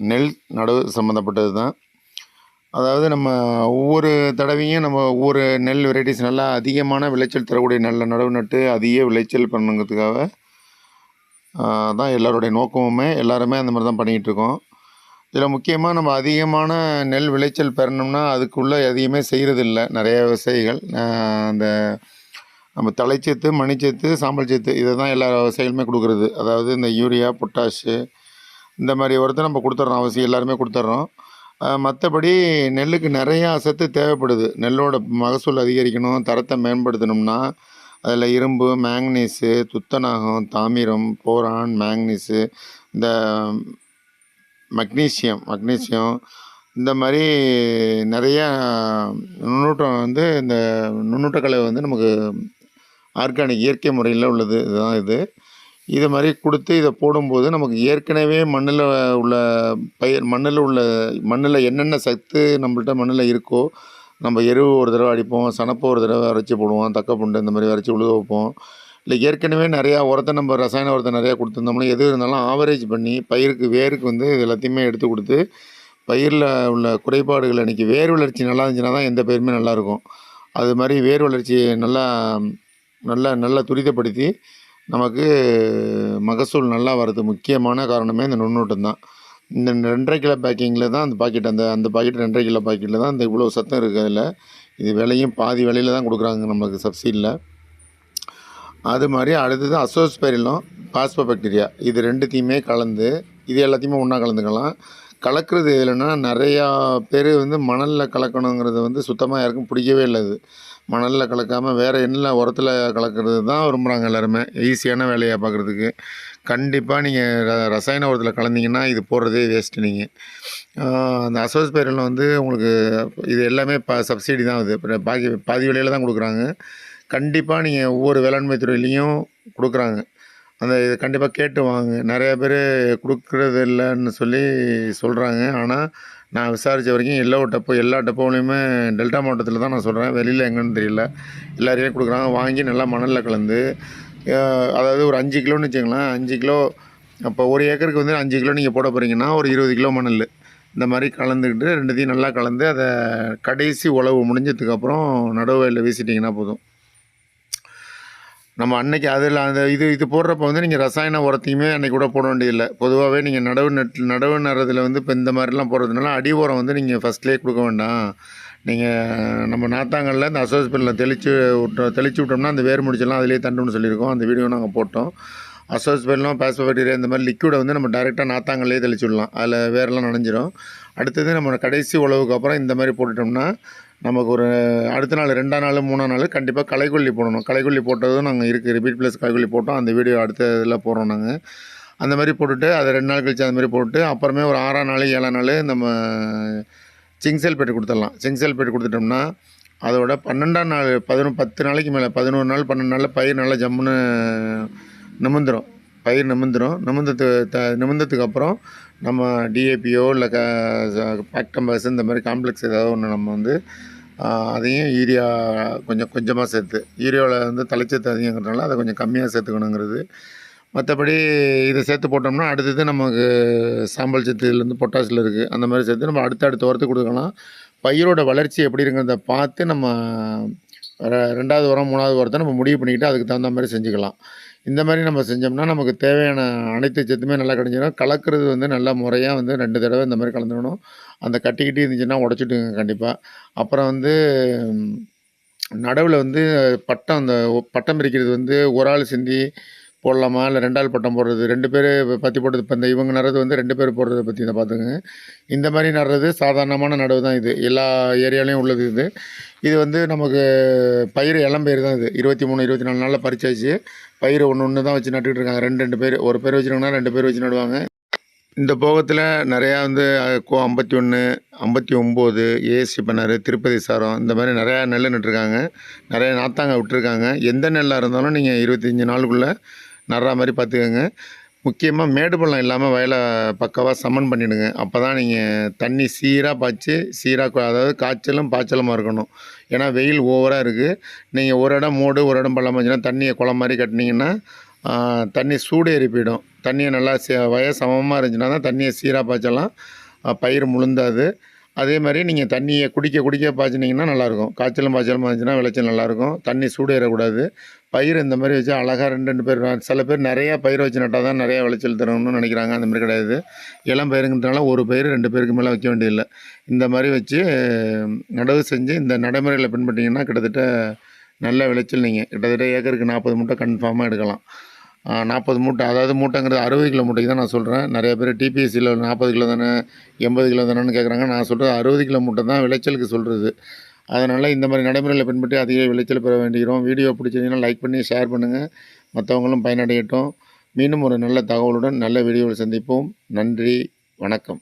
நெல் நடவு சம்மந்தப்பட்டது தான் அதாவது நம்ம ஒவ்வொரு தடவையும் நம்ம ஒவ்வொரு நெல் வெரைட்டிஸ் நல்லா அதிகமான விளைச்சல் தரக்கூடிய நல்ல நடவு நட்டு அதிக விளைச்சல் பண்ணுங்கிறதுக்காக தான் எல்லோருடைய நோக்கமுமே எல்லாருமே அந்த மாதிரி தான் பண்ணிகிட்ருக்கோம் இருக்கோம் இதில் முக்கியமாக நம்ம அதிகமான நெல் விளைச்சல் பெறணும்னா அதுக்குள்ளே எதையுமே செய்கிறதில்ல நிறைய விவசாயிகள் அந்த நம்ம தலைச்சத்து மணிச்சத்து சாம்பல் சத்து இதை தான் எல்லா விவசாயிகளுமே கொடுக்குறது. அதாவது இந்த யூரியா பொட்டாஷு இந்த மாதிரி உரத்தை நம்ம கொடுத்துட்றோம் அவசியம் எல்லாருமே கொடுத்துட்றோம். மற்றபடி நெல்லுக்கு நிறையா சத்து தேவைப்படுது. நெல்லோட மகசூல் அதிகரிக்கணும் தரத்தை மேம்படுத்தணும்னா அதில் இரும்பு மேங்னீஸு துத்தநாகம் தாமிரம் போரான் மேங்னீஸு இந்த மக்னீசியம் மக்னீசியம் இந்த மாதிரி நிறைய நுண்ணூட்டம் வந்து இந்த நுண்ணூட்டக்கலை வந்து நமக்கு ஆர்கானிக் இயற்கை முறையில் உள்ளது. இதுதான் இது. இது மாதிரி கொடுத்து இதை போடும்போது நமக்கு ஏற்கனவே மண்ணில் உள்ள பயிர் மண்ணில் உள்ள மண்ணில் என்னென்ன சத்து நம்மள்கிட்ட மண்ணில் இருக்கோ நம்ம எருவு ஒரு தடவை அடிப்போம் சனப்பை ஒரு தடவை அரைச்சி போடுவோம் தக்கப்புண்டு இந்த மாதிரி அரைச்சி உழுக வைப்போம். இல்லை ஏற்கனவே நிறையா உரத்தை நம்ம ரசாயன உரத்தை நிறையா கொடுத்துருந்தோம்னா எது இருந்தாலும் ஆவரேஜ் பண்ணி பயிருக்கு வேருக்கு வந்து இது எல்லாத்தையுமே எடுத்து கொடுத்து பயிரில் உள்ள குறைபாடுகள் அன்றைக்கி வேர் வளர்ச்சி நல்லா இருந்துச்சுன்னா தான் எந்த பயிருமே நல்லாயிருக்கும் அது மாதிரி வேர் வளர்ச்சி நல்லா நல்லா நல்லா துரிதப்படுத்தி நமக்கு மகசூல் நல்லா வர்றது முக்கியமான காரணமே இந்த நுண்ணூட்டம் தான். இந்த ரெண்டரை கிலோ பேக்கிங்கில் தான் அந்த பாக்கெட் அந்த அந்த பாக்கெட் ரெண்டரை கிலோ பாக்கெட்டில் தான் இந்த இவ்வளோ சத்தம் இருக்குது அதில் இது விலையும் பாதி விலையில் தான் கொடுக்குறாங்க நம்மளுக்கு சப்சிடியில் அது மாதிரி அடுத்தது அசோஸ்பெரிலும் பாஸ்போ பாக்டீரியா இது ரெண்டுத்தையுமே கலந்து இது எல்லாத்தையுமே ஒன்றா கலந்துக்கலாம். கலக்கிறது எதுலன்னா நிறையா பேர் வந்து மணலில் கலக்கணுங்கிறது வந்து சுத்தமாக யாருக்கும் பிடிக்கவே இல்லை அது மணலில் கலக்காமல் வேறு என்ன உரத்தில் கலக்கிறது தான் விரும்புகிறாங்க எல்லாருமே. ஈஸியான வேலையாக பார்க்குறதுக்கு கண்டிப்பாக நீங்கள் ர ரசாயன உரத்தில் கலந்தீங்கன்னா இது போடுறதே வேஸ்ட்டு நீங்கள் அந்த அசோஸ் பயிரில் வந்து உங்களுக்கு இது எல்லாமே ப சப்சிடி தான் அது பாதி பாக்கி பாதி விலையில் தான் கொடுக்குறாங்க. கண்டிப்பாக நீங்கள் ஒவ்வொரு வேளாண்மை துறையிலையும் கொடுக்குறாங்க. அந்த இது கண்டிப்பாக கேட்டு வாங்க. நிறையா பேர் கொடுக்குறது இல்லைன்னு சொல்லி சொல்கிறாங்க ஆனால் நான் விசாரித்த வரைக்கும் எல்லா டப்போ எல்லா டப்போலையுமே டெல்டா மாவட்டத்தில் தான் நான் சொல்கிறேன் வெளியில் எங்கேன்னு தெரியல. எல்லாரையும் கொடுக்குறாங்க. வாங்கி நல்லா மணலில் கலந்து அதாவது ஒரு அஞ்சு கிலோன்னு வச்சுங்களேன் அஞ்சு கிலோ அப்போ ஒரு ஏக்கருக்கு வந்து அஞ்சு கிலோ நீங்கள் போட போகிறீங்கன்னா ஒரு இருபது கிலோ மணல். இந்த மாதிரி கலந்துக்கிட்டு ரெண்டுத்தையும் நல்லா கலந்து அதை கடைசி உழவு முடிஞ்சதுக்கப்புறம் நடுவு வயலில் வீசிட்டிங்கன்னா போதும். நம்ம அன்னைக்கு அதில் அந்த இது இது போடுறப்ப வந்து நீங்கள் ரசாயன உரத்தையுமே அன்றைக்கி கூட போட வேண்டியதில்லை. பொதுவாகவே நீங்கள் நடவு நட் நடவு நடுறதுல வந்து இப்போ இந்த மாதிரிலாம் போடுறதுனால அடி உரம் வந்து நீங்கள் ஃபஸ்ட்லேயே கொடுக்க வேண்டாம். நீங்கள் நம்ம நாத்தாங்கல்ல இந்த அசோஸ்பிரில் தெளித்து விட்டோம் தெளித்து விட்டோம்னா அந்த வேர் முடிச்செல்லாம் அதிலே தண்டுன்னு சொல்லியிருக்கோம். அந்த வீடியோ நாங்கள் போட்டோம். அசோஸ்பெல்லாம் பாஸ்போபாக்டீரியா இந்த மாதிரி லிக்யூடை வந்து நம்ம டேரெக்டாக நாத்தாங்கல்லே தெளிச்சு விடலாம். அதில் வேரெல்லாம் நனைஞ்சிரும். அடுத்தது நம்ம கடைசி உழவுக்கு அப்புறம் இந்த மாதிரி போட்டுட்டோம்னா நமக்கு ஒரு அடுத்த நாள் ரெண்டாம் நாள் மூணாம் நாள் கண்டிப்பாக களைக்கொல்லி போடணும். களைக்கொல்லி போட்டதும் நாங்கள் இருக்குது ரிப்பீட் ப்ளஸ் களைக்கொல்லி போட்டோம். அந்த வீடியோ அடுத்த இதில் போடுறோம் நாங்கள் அந்த மாதிரி போட்டுட்டு அதை ரெண்டு நாள் கழிச்சு அந்த மாதிரி போட்டு அப்புறமே ஒரு ஆறாம் நாள் ஏழாம் நாள் நம்ம சிங்செல் பெட்டு கொடுத்துடலாம். சிங்செல் பெட்டு கொடுத்துட்டோம்னா அதோட பன்னெண்டாம் நாள் பதினொன்று பத்து நாளைக்கு மேலே பதினோரு நாள் பன்னெண்டு நாளில் பயிர் நல்லா ஜம்முன்னு நிமிந்துடும் பயிர் நிமிந்துடும் நிமிந்தது த நிமிந்ததுக்கு அப்புறம் நம்ம டிஏபியோ இல்லை க பேக்டம்பஸ் இந்த மாதிரி காம்ப்ளெக்ஸ் ஏதாவது ஒன்று நம்ம வந்து அதையும் யூரியா கொஞ்சம் கொஞ்சமாக சேர்த்து. யூரியாவில் வந்து தலைச்சத்து அதிகங்கிறதுனால அதை கொஞ்சம் கம்மியாக சேர்த்துக்கணுங்கிறது. மற்றபடி இதை சேர்த்து போட்டோம்னா அடுத்தது நமக்கு சாம்பல் சத்துலேருந்து பொட்டாசில் இருக்குது அந்த மாதிரி சேர்த்து நம்ம அடுத்த அடுத்த உரத்துக்கு கொடுக்கலாம். பயிரோட வளர்ச்சி எப்படி இருக்குங்கிறத பார்த்து நம்ம ரெண்டாவது உரம் மூணாவது உரத்தை நம்ம முடிவு பண்ணிக்கிட்டு அதுக்கு தகுந்த மாதிரி செஞ்சுக்கலாம். இந்த மாதிரி நம்ம செஞ்சோம்னா நமக்கு தேவையான அனைத்து சத்துமே நல்லா கிடைச்சிடும் கலக்கிறது வந்து நல்லா முறையாக வந்து ரெண்டு தடவை இந்த மாதிரி கலந்துக்கணும். அந்த கட்டிக்கிட்டு இருந்துச்சுன்னா உடச்சிட்டுங்க கண்டிப்பாக அப்புறம் வந்து நடவில் வந்து பட்டம் அந்த பட்டம் பிரிக்கிறது வந்து ஒரு ஆள் சிந்தி போடலாமா? இல்லை ரெண்டாள் பட்டம் போடுறது ரெண்டு பேர் பற்றி போடுறது இப்போ இந்த இவங்க நடுறது வந்து ரெண்டு பேர் போடுறத பற்றி இதை பார்த்துங்க இந்த மாதிரி நடுறது சாதாரணமான நடவு தான் இது. எல்லா ஏரியாலையும் உள்ளது இது. இது வந்து நமக்கு பயிர் இளம்பயிர் தான் இது. இருபத்தி மூணு இருபத்தி நாலு நாளில் பறிச்சாச்சு. பயிர் ஒன்று ஒன்று தான் வச்சு நட்டுக்கிட்டு இருக்காங்க. ரெண்டு ரெண்டு பேர் ஒரு பேர் வச்சுருக்காங்கன்னா ரெண்டு பேர் வச்சு நடுவாங்க. இந்த போகத்தில் நிறையா வந்து கோ ஐம்பத்தி ஒன்று ஐம்பத்தி ஒம்பது ஏசி பண்ணார் திருப்பதி சாரம் இந்த மாதிரி நிறையா நெல் நட்டுருக்காங்க. நிறைய நாத்தாங்க விட்டுருக்காங்க. எந்த நெல்லாக இருந்தாலும் நீங்கள் இருபத்தஞ்சி நாளுக்குள்ளே நடுற மாதிரி பார்த்துக்கோங்க. முக்கியமாக மேடு பள்ளம் இல்லாமல் வயலை பக்கவாக சமன் பண்ணிவிடுங்க அப்போ தான் நீங்கள் தண்ணி சீராக பாய்ச்சி சீராக அதாவது காய்ச்சலும் பாய்ச்சலுமா இருக்கணும். ஏன்னா வெயில் ஓவராக இருக்குது நீங்கள் ஒரு இடம் மூடு ஒரு இடம் பள்ளம் வச்சுன்னா தண்ணியை குளம் மாதிரி கட்டினீங்கன்னா தண்ணி சூடு ஏறி போயிடும். தண்ணியை நல்லா சே வய சமமாக இருந்துச்சுன்னா தான் தண்ணியை சீராக பாய்ச்சலாம். பயிர் முழுந்தாது. அதே மாதிரி நீங்கள் தண்ணியை குடிக்க குடிக்க பாய்ச்சினீங்கன்னா நல்லாயிருக்கும். காய்ச்சலும் பாய்ச்சலும் இருந்துச்சுன்னா விளைச்சல் நல்லாயிருக்கும். தண்ணி சூடு ஏறக்கூடாது. பயிர் இந்த மாதிரி வச்சு அழகாக ரெண்டு ரெண்டு பேர் சில பேர் நிறையா பயிர் வச்சு நட்டால் தான் நிறையா விளைச்சல் தரணும்னு நினைக்கிறாங்க. அந்த மாதிரி கிடையாது. இளம் பயிருங்கிறதுனால ஒரு பயிர் ரெண்டு பேருக்கு மேலே வைக்க வேண்டியதில்லை. இந்த மாதிரி வச்சு நடவு செஞ்சு இந்த நடைமுறையில் பின்பற்றிங்கன்னா கிட்டத்தட்ட நல்ல விளைச்சல் நீங்கள் கிட்டத்தட்ட ஏக்கருக்கு நாற்பது மூட்டை கன்ஃபார்மாக எடுக்கலாம். நாற்பது மூட்டை அதாவது மூட்டைங்கிறது அறுபது கிலோ மூட்டைக்கு தான் நான் சொல்கிறேன் நிறைய பேர் டிபிஎஸ்சியில் நாற்பது கிலோ தானே எண்பது கிலோ தானேன்னு கேட்குறாங்க நான் சொல்கிறது அறுபது கிலோ மூட்டை தான் விளைச்சலுக்கு சொல்கிறது அதனால் இந்த மாதிரி நடைமுறையில் பின்பற்றி அதிக விளைச்சல் பெற வேண்டிக்கிறோம் வீடியோ பிடிச்சதுன்னா லைக் பண்ணி ஷேர் பண்ணுங்கள் மற்றவங்களும் பயனடையட்டும். மீண்டும் ஒரு நல்ல தகவலுடன் நல்ல வீடியோவில் சந்திப்போம். நன்றி வணக்கம்.